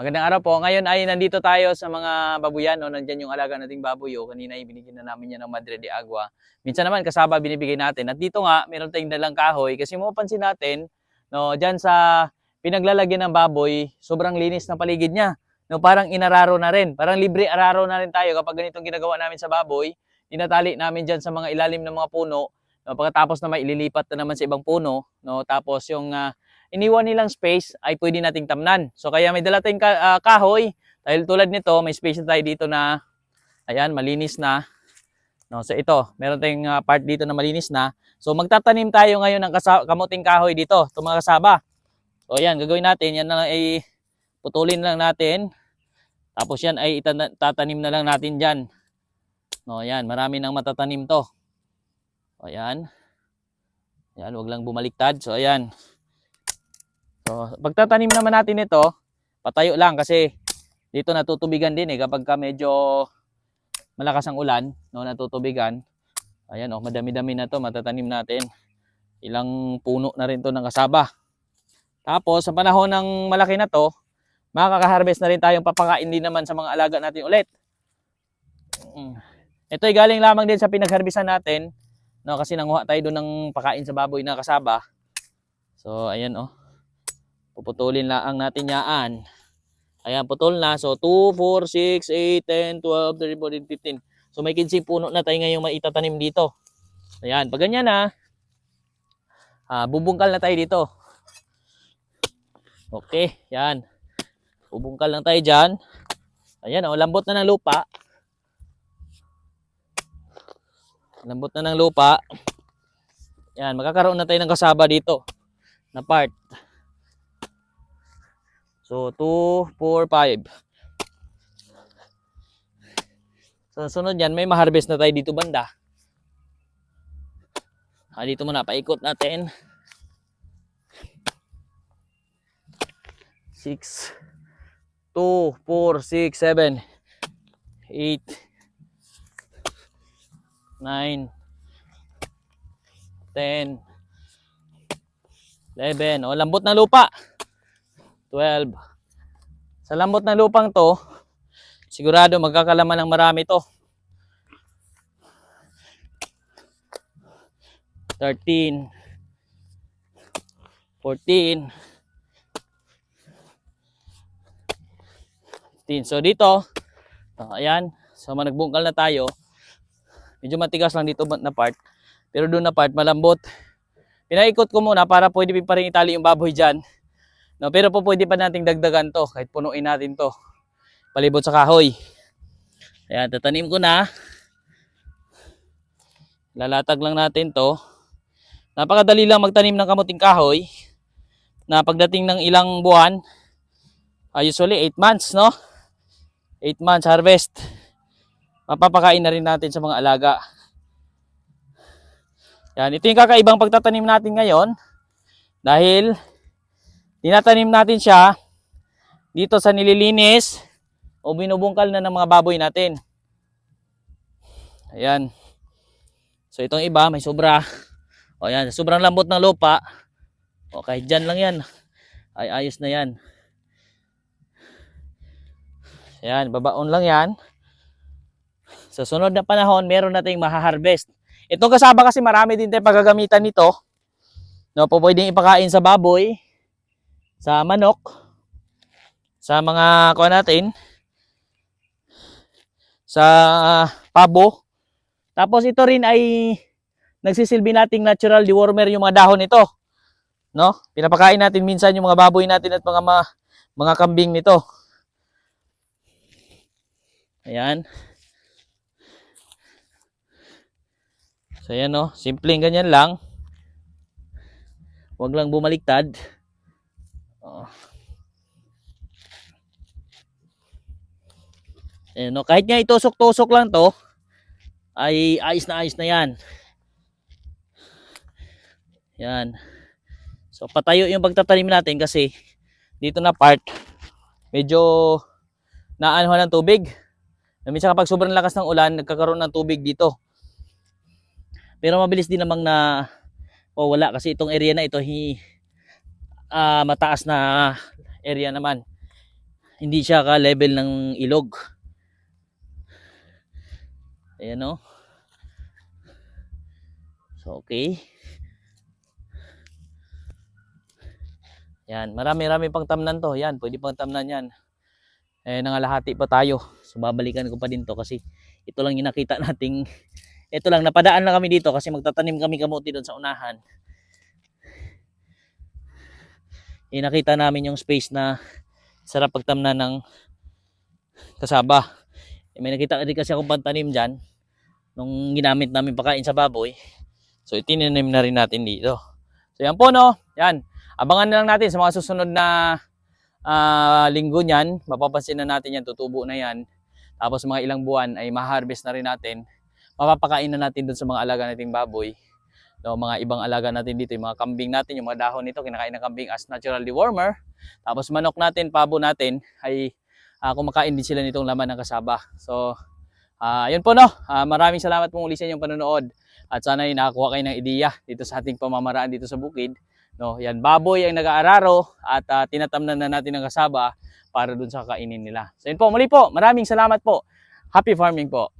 Magandang araw po. Ngayon ay nandito tayo sa mga babuyan. No? Nandyan yung alaga nating baboy. O. Kanina ay binigyan na namin yan ng Madre de Agua. Minsan naman kasaba binibigay natin. At dito nga, meron tayong dalang kahoy. Kasi mapapansin natin, no, dyan sa pinaglalagyan ng baboy, sobrang linis ng paligid niya. No, parang inararo na rin. Parang libre araro na rin tayo kapag ganitong ginagawa namin sa baboy. Tinatali namin dyan sa mga ilalim ng mga puno. No, pagkatapos naman ililipat na naman sa ibang puno. No, tapos yung ah, iniwan nilang space ay pwede nating tamnan. So kaya may dala tayong ah, kahoy. Dahil tulad nito, may space na tayo dito na ayan, malinis na. No, so ito, meron tayong ah, part dito na malinis na. So magtatanim tayo ngayon ng kamuting kahoy dito, itong mga kasaba. So ayan, gagawin natin, yan lang ay putulin lang natin. Tapos yan ay tatanim na lang natin diyan. No, ayan, marami nang matatanim to. O, ayan. Ayan, wag lang bumaliktad. So ayan. So, pagtatanim naman natin ito, patayo lang kasi dito natutubigan din eh kapag ka medyo malakas ang ulan, no, natutubigan. Ayan oh, madami-dami na to matatanim natin. Ilang puno na rin to ng kasaba. Tapos sa panahon ng malaki na to, makaka-harvest na rin tayong papakain din naman sa mga alaga natin ulit. Mm. Ito ay galing lamang din sa pinagharbisan natin, no, kasi nanguha tayo doon ng pakain sa baboy na kasaba. So ayan oh. Puputulin lang natin yaan. Ayan, putol na. So, 2, 4, 6, 8, 10, 12, 13, 14, 15. So, may 15 puno na tayo ngayong maitatanim dito. Ayan, pag ganyan na, ah, bubungkal na tayo dito. Okay, yan. Bubungkal lang tayo dyan. Ayan, oh, lambot na ng lupa. Lambot na ng lupa. Yan, magkakaroon na tayo ng kasaba dito na part. So, 2, 4, 5. So, sunod yan, may ma-harvest na tayo dito banda. Ah, dito muna, paikot natin. 6, 2, 4, 6, 7, 8, 9, 10, 11. O, lambot ng lupa. 12. Sa lambot ng lupang to, sigurado magkakalaman ng marami to. 13 14 15. So dito, oh, ayan, so managbungkal na tayo. Medyo matigas lang dito na part. Pero doon na part malambot. Pinaikot ko muna para pwede pa rin itali yung baboy dyan. No, pero po pwede pa nating dagdagan to kahit punuin natin to. Palibot sa kahoy. Ayan, tatanim ko na. Lalatag lang natin to. Napakadali lang magtanim ng kamuting kahoy. Na pagdating ng ilang buwan, uh, usually 8 months, no? 8 months harvest. Mapapakain na rin natin sa mga alaga. Yan, ito yung kakaibang pagtatanim natin ngayon. Dahil tinatanim natin siya dito sa nililinis o binubungkal na ng mga baboy natin. Ayan. So itong iba may sobra. O yan, sobrang lambot ng lupa. O kahit dyan lang yan. Ay ayos na yan. Ayan, babaon lang yan. Sa sunod na panahon, meron nating mahaharvest. Itong kasaba kasi marami din tayong pagagamitan nito. No, po pwedeng ipakain sa baboy, sa manok, sa mga kuha natin, sa pabo. Tapos ito rin ay nagsisilbi nating natural dewormer yung mga dahon nito. No? Pinapakain natin minsan yung mga baboy natin at mga ma- mga kambing nito. Ayan. So ayan no, simpleng ganyan lang. Huwag lang bumaliktad. Ayan, no? Kahit nga itusok-tusok lang to, ay ayos na ayos na yan. Yan. So patayo yung pagtatanim natin kasi dito na part, medyo naanuhan ng tubig. Minsan kapag sobrang lakas ng ulan, nagkakaroon ng tubig dito. Pero mabilis din namang na o wala kasi itong area na ito hi, ah, mataas na area naman. hindi siya ka-level ng ilog. Ayan o. So, okay. Yan, marami-rami pang tamnan to. Yan, pwede pang tamnan yan. Eh, nangalahati pa tayo. So, babalikan ko pa din to kasi ito lang yung nakita nating ito lang, napadaan lang kami dito kasi magtatanim kami kamuti doon sa unahan. Eh, nakita namin yung space na sarap pagtamnan ng kasaba. Eh, may nakita din kasi akong pantanim dyan nung ginamit namin pakain sa baboy. So, itinanim na rin natin dito. So, yan po no. Yan. Abangan na lang natin sa mga susunod na ah, linggo niyan. Mapapansin na natin yan. Tutubo na yan. Tapos mga ilang buwan ay ma-harvest na rin natin. Mapapakain na natin dun sa mga alaga nating baboy. No, mga ibang alaga natin dito, yung mga kambing natin, yung mga dahon nito, kinakain ng kambing as natural dewormer. Tapos manok natin, pabo natin, ay ah, kumakain din sila nitong laman ng kasaba. So, ah yun po no. Ah, maraming salamat po muli sa inyong panonood. At sana ay nakakuha kayo ng ideya dito sa ating pamamaraan dito sa bukid. No, yan baboy ang nag-aararo at ah, tinatamnan na natin ng kasaba para dun sa kainin nila. So yun po, muli po, maraming salamat po. Happy farming po.